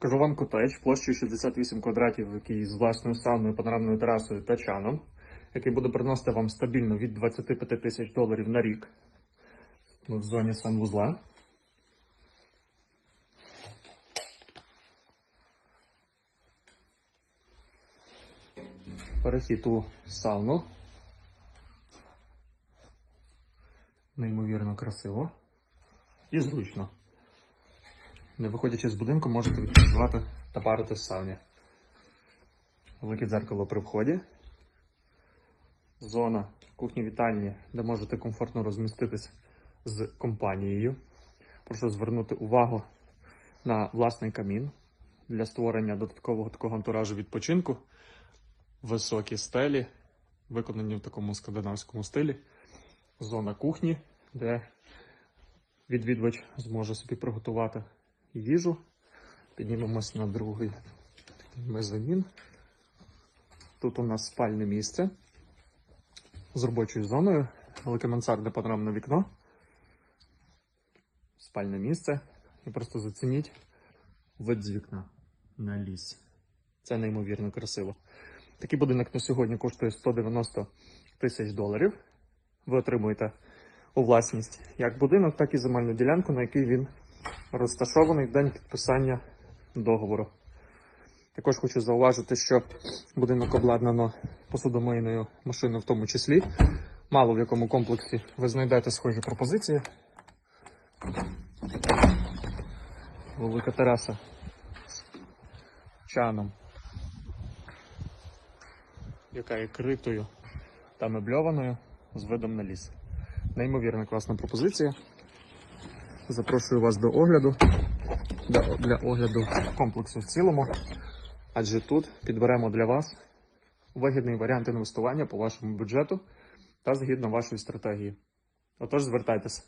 Покажу вам котедж площею 68 квадратів, який з власною сауною, панорамною терасою та чаном, який буде приносити вам стабільно від 25 тисяч доларів на рік в зоні санвузла. Перехід у сауну. Неймовірно красиво і зручно. Не виходячи з будинку, можете відпочивати та парити в сауні. Велике дзеркало при вході. Зона кухні-вітальні, де можете комфортно розміститись з компанією. Прошу звернути увагу на власний камін для створення додаткового такого антуражу відпочинку. Високі стелі, виконані в такому скандинавському стилі. Зона кухні, де відвідувач зможе собі приготувати їжу. Піднімемось на другий мезонін. Тут у нас спальне місце з робочою зоною, велике мансардне панорамне вікно. Спальне місце. І просто зацініть вид з вікна на ліс. Це неймовірно красиво. Такий будинок на сьогодні коштує 190 тисяч доларів. Ви отримуєте у власність як будинок, так і земельну ділянку, на якій він розташований день підписання договору. Також хочу зауважити, що будинок обладнано посудомийною машиною в тому числі. Мало в якому комплексі ви знайдете схожі пропозиції. Велика тераса з чаном, яка є критою та мебльованою з видом на ліс. Неймовірно класна пропозиція. Запрошую вас до огляду, для, огляду комплексу в цілому, адже тут підберемо для вас вигідний варіант інвестування по вашому бюджету та згідно вашої стратегії. Отож, звертайтеся.